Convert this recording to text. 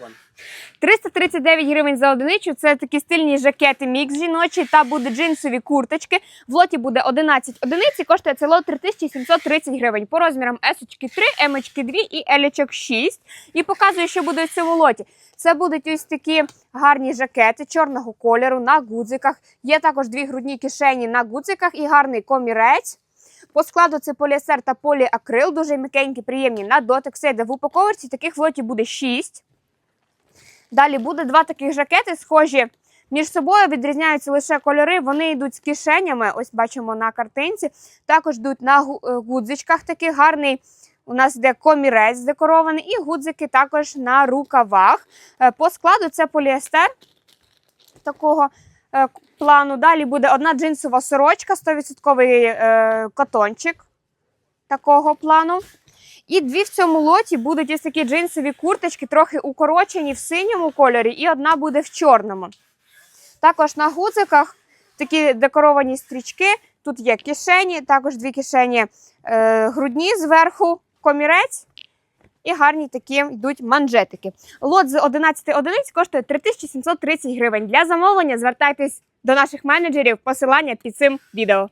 one. 339 гривень за одиницю. Це такі стильні жакети мікс жіночі та буде джинсові курточки. В лоті буде 11 одиниць і коштує це лот 3730 гривень. По розмірам S 3, M 2 і L 6. І показую, що буде в цьому лоті. Це будуть ось такі гарні жакети чорного кольору на гудзиках. Є також дві грудні кишені на гудзиках і гарний комірець. По складу це поліестер та поліакрил, дуже м'якенькі, приємні на дотик. Все йде в упаковці. Таких в лоті буде 6. Далі буде два таких жакети, схожі між собою, відрізняються лише кольори. Вони йдуть з кишенями. Ось бачимо на картинці. Також йдуть на е, гудзичках такий гарний. У нас йде комірець декорований, і гудзики також на рукавах. Е, По складу це поліестер такого е, плану. Далі буде одна джинсова сорочка, 100% е, катончик такого плану. І дві в цьому лоті будуть ось такі джинсові курточки, трохи укорочені в синьому кольорі, і одна буде в чорному. Також на гудзиках такі декоровані стрічки. Тут є кишені, також дві кишені е, грудні зверху, комірець. І гарні такі йдуть манжетики. Лот з 11 одиниць коштує 3730 гривень. Для замовлення звертайтесь до наших менеджерів. Посилання під цим відео.